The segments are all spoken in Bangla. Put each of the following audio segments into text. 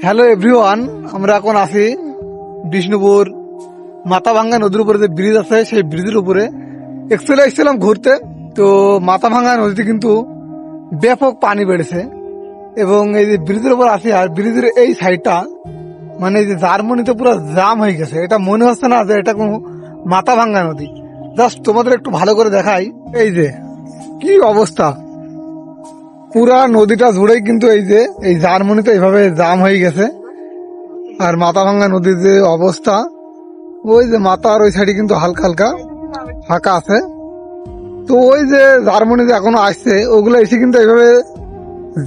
হ্যালো এভরিওয়ান আমরা এখন আছি বিষ্ণুপুর মাথাভাঙ্গা নদীর উপরে যে ব্রিজ আছে, সেই ব্রিজের উপরে। একচুয়ালি এসেছিলাম ঘুরতে। তো মাথাভাঙ্গা নদীতে কিন্তু ব্যাপক পানি বেড়েছে। এবং এই যে ব্রিজের উপর আসি আর ব্রিজের এই সাইডটা মানে এই যে জার্মানিতে পুরো জাম হয়ে গেছে। এটা মনে হচ্ছে না যে এটা কোনো মাথাভাঙ্গা নদী। জাস্ট তোমাদের একটু ভালো করে দেখাই। এই যে, কি অবস্থা? পুরা নদীটা জুড়েই কিন্তু এই যে, এই জার্মানিতে এইভাবে জাম হয়ে গেছে। আর মাথাভাঙ্গা নদীর যে অবস্থা, ওই যে মাথার ওই সাইডে কিন্তু হালকা হালকা ফাঁকা আছে। তো ওই যে জার্মানি যে এখনও আসছে, ওগুলো এসে কিন্তু এইভাবে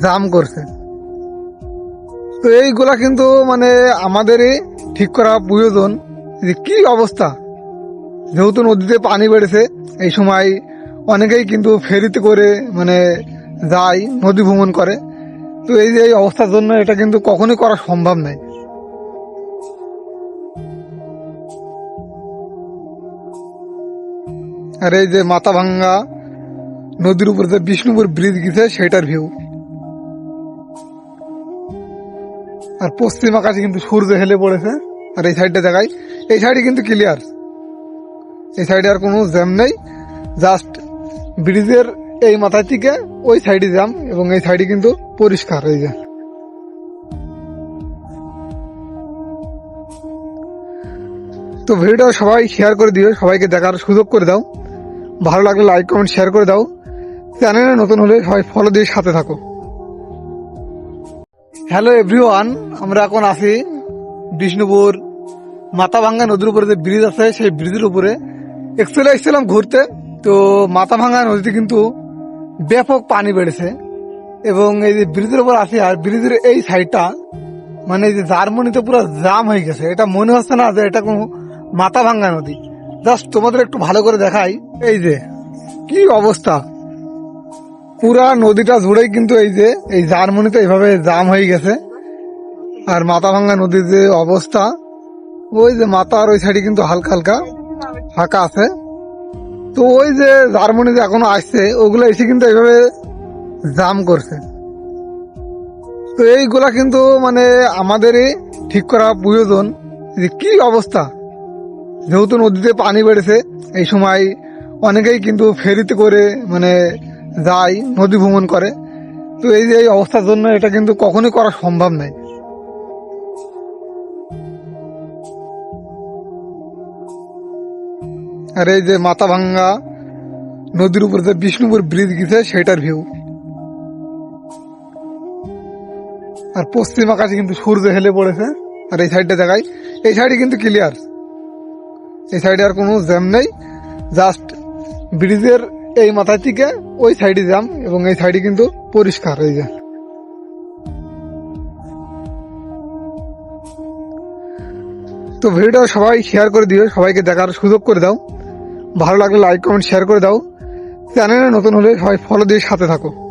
জাম করছে। তো এইগুলা কিন্তু মানে আমাদেরই ঠিক করা প্রয়োজন যে কি অবস্থা। যেহেতু নদীতে পানি বেড়েছে, এই সময় অনেকেই কিন্তু ফেরিতে করে মানে যায়, নদী ভ্রমণ করে। তো এই যে এই অবস্থার জন্য এটা কিন্তু কখনোই করা সম্ভব নয়। আর এই যে মাথা ভাঙ্গা নদীর উপর যে বিষ্ণুপুর ব্রিজ গেছে সেটার ভিউ আর পশ্চিম আকাশে কিন্তু সূর্য হেলে পড়েছে, আর এই সাইডটা দেখাই, এই সাইডে কিন্তু ক্লিয়ার এই সাইডে আর কোনো জ্যাম নেই জাস্ট ব্রিজের এই মাথার থেকে ওই সাইডে যাম এবং এই সাইডে কিন্তু পরিষ্কার, এই যে। তো ভিডিওটা সবাই শেয়ার করে দিও, সবাইকে দেখার সুযোগ করে দাও। ভালো লাগলে লাইক কমেন্ট শেয়ার করে দাও। চ্যানেলে নতুন হলে সবাই ফলো দিয়ে সাথে থাকো। হ্যালো এভরিওয়ান আমরা এখন আছি বিষ্ণুপুর, মাথাভাঙ্গা নদীর উপরে যে ব্রিজ আছে, সেই ব্রিজের উপরে। একচুয়ালি এসেছিলাম ঘুরতে, তো মাথাভাঙ্গা নদীতে কিন্তু ব্যাপক পানি বেড়েছে এবং এই যে ব্রিজের উপর আছি আর ব্রিজের এই সাইডটা মানে এই যে জার্মানিতে পুরো জাম হয়ে গেছে। এটা মনে হচ্ছে না যে এটা কোনো মাথা ভাঙ্গা নদী। জাস্ট তোমাদের একটু ভালো করে দেখাই। এই যে, কি অবস্থা? পুরা নদীটা জুড়েই কিন্তু এই যে, এই জার্মানিতে এইভাবে জাম হয়ে গেছে। আর মাথা ভাঙ্গা নদীর যে অবস্থা, ওই যে মাথার ওই সাইডে কিন্তু হালকা হালকা ফাঁকা আছে। তো ওই যে জার্মানি যে এখনও আসছে, ওগুলো এসে কিন্তু এইভাবে জাম করছে। তো এইগুলা কিন্তু মানে আমাদেরই ঠিক করা প্রয়োজন যে কি অবস্থা। যেহেতু নদীতে পানি বেড়েছে, এই সময় অনেকেই কিন্তু ফেরিতে করে মানে যায়, নদী ভ্রমণ করে। তো এই যে এই অবস্থার জন্য এটা কিন্তু কখনোই করা সম্ভব নয়। আর এই যে মাথা ভাঙ্গা নদীর উপর যে বিষ্ণুপুর ব্রিজ গেছে, সেটার ভিউ আর পশ্চিম আকাশে কিন্তু সূর্য হেলে পড়েছে, আর এই সাইডটা দেখাই। এই সাইডে কিন্তু ক্লিয়ার এই সাইডে আর কোনো জ্যাম নেই। জাস্ট ব্রিজের এই মাথার থেকে ওই সাইডে জ্যাম এবং এই সাইডে কিন্তু পরিষ্কার, এই যে। তো ভিডিওটা সবাই শেয়ার করে দিও, সবাইকে দেখার সুযোগ করে দাও। ভালো লাগলে লাইক কমেন্ট শেয়ার করে দাও। চ্যানেলে নতুন হলে সবাই ফলো দিয়ে সাথে থাকো।